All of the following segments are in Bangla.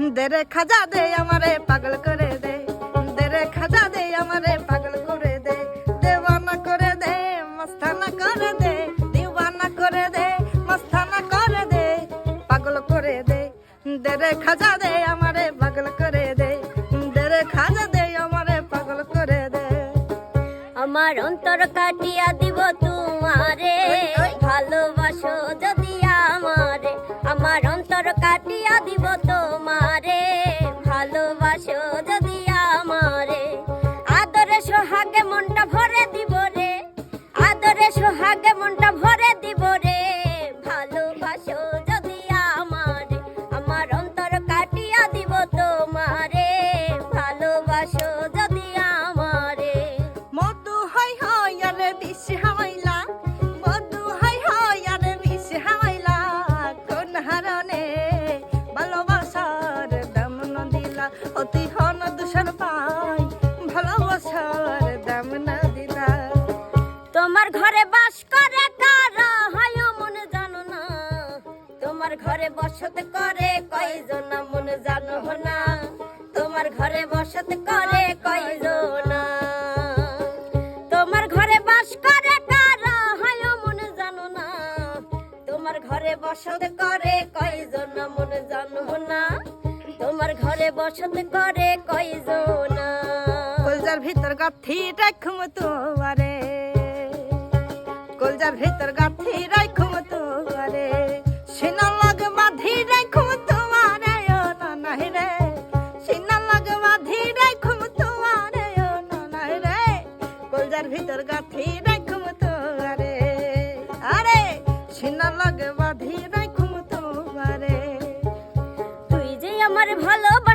দেরে খাজা দে আমারে পাগল করে দে। দেরে খাজা দে আমারে পাগল করে দে। দেওয়ানা করে দে মস্তানা করে দে। দিওয়ানা করে দে মস্তানা করে দে। পাগল করে দে। দেরে খাজা দে আমারে পাগল করে দে। দেরে খাজা দে আমারে পাগল করে দে। আমার অন্তর কাটিয়া দিব তোমারে। ভালোবাসো যদি আমারে। আমার অন্তর কাটিয়া দিব তোমারে। হারনে ভালোবাসার দাম না দিলা অতি হন দূষণ পাই। ভালোবাসার দাম না দিলা। তোমার ঘরে বাস করে কারা? হয় মনে জানো না। তোমার ঘরে বসত করে কয়জন? মনে জানো না। তোমার ঘরে বসত করে কয়জন? বসত করে কয়জন মন জানো না তোমার ঘরে বসত করে কয়জন? কলজার ভিতর গাথি রাখুম তোমারে। কলজার ভিতর গাথি রাখুম তোমারে। বাঁধি রাখুম তোমারে। তুই যে আমার ভালোবাসার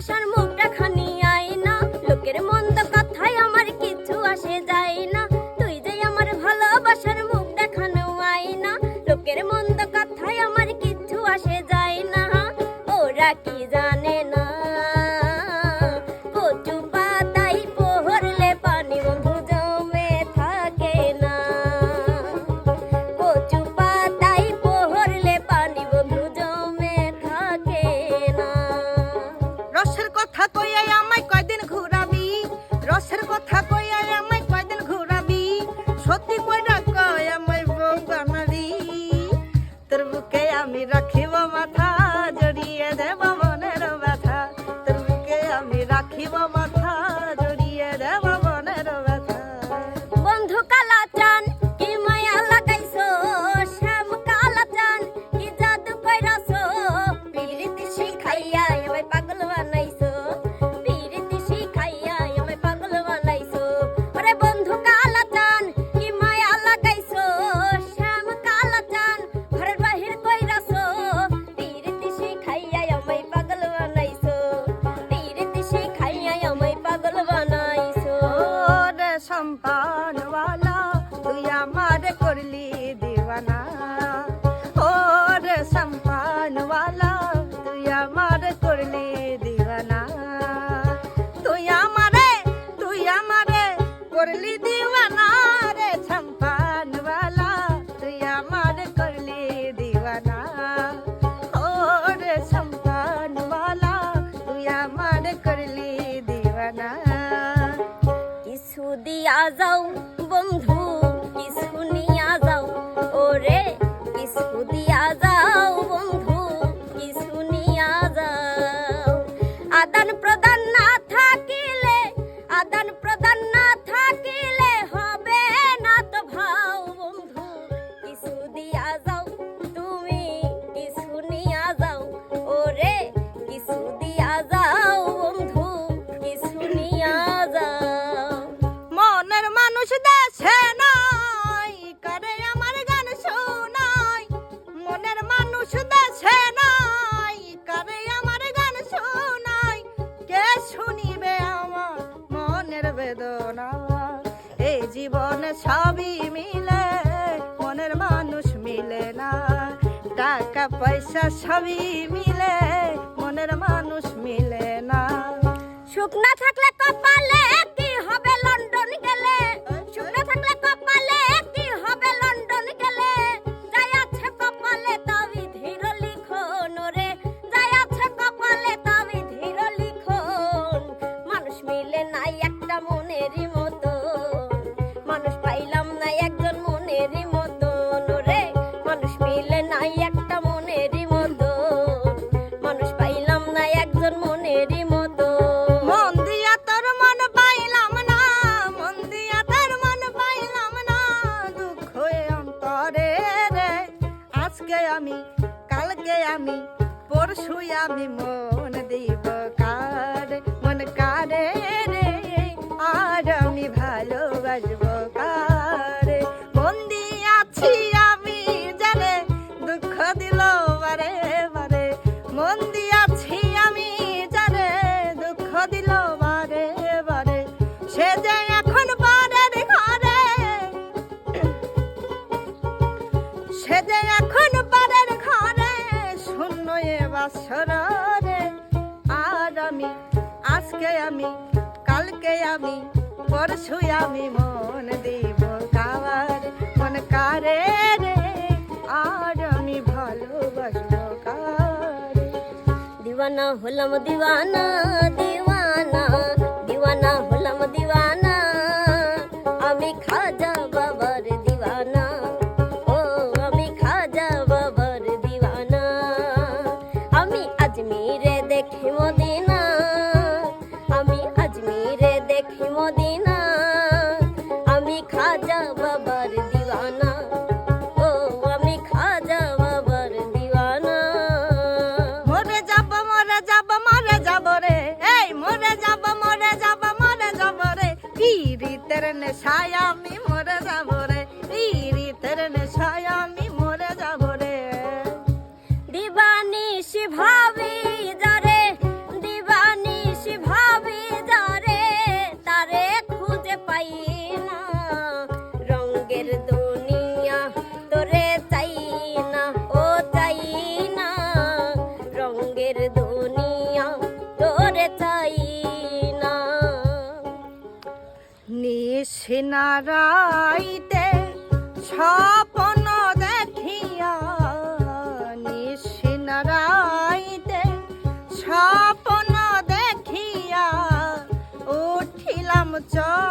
তুই আমার করলি দিওয়ানা ওরে সম্পানওয়ালা তুই আমার করলি দিওয়ানা তুই আমারে তুই আমারে করলি দিওয়ানা রে সম্পানওয়ালা তুই আমার করলি দিওয়ানা ওরে সম্পানওয়ালা তুই আমার করলি দিওয়ানা কিছু দিয়া যাও বন্ধু জীবনে সবই মিলে, মনের মানুষ মিলে না। টাকা, পয়সা সবই মিলে, মনের মানুষ মিলে না। সুখ না থাকলে কপালে আমি মন দিব কার? মন কারে রে? আর আমি ভালো বুকে আমি পরশু আমি মন দিব কার মন কারে রে আর আমি ভালোবাসবো কারে? দিবানা হলাম দিওয়ানা হিমদিন সেনারাইতে স্বপন দেখিয়া সেনারাইতে স্বপন দেখিয়া উঠিলাম চল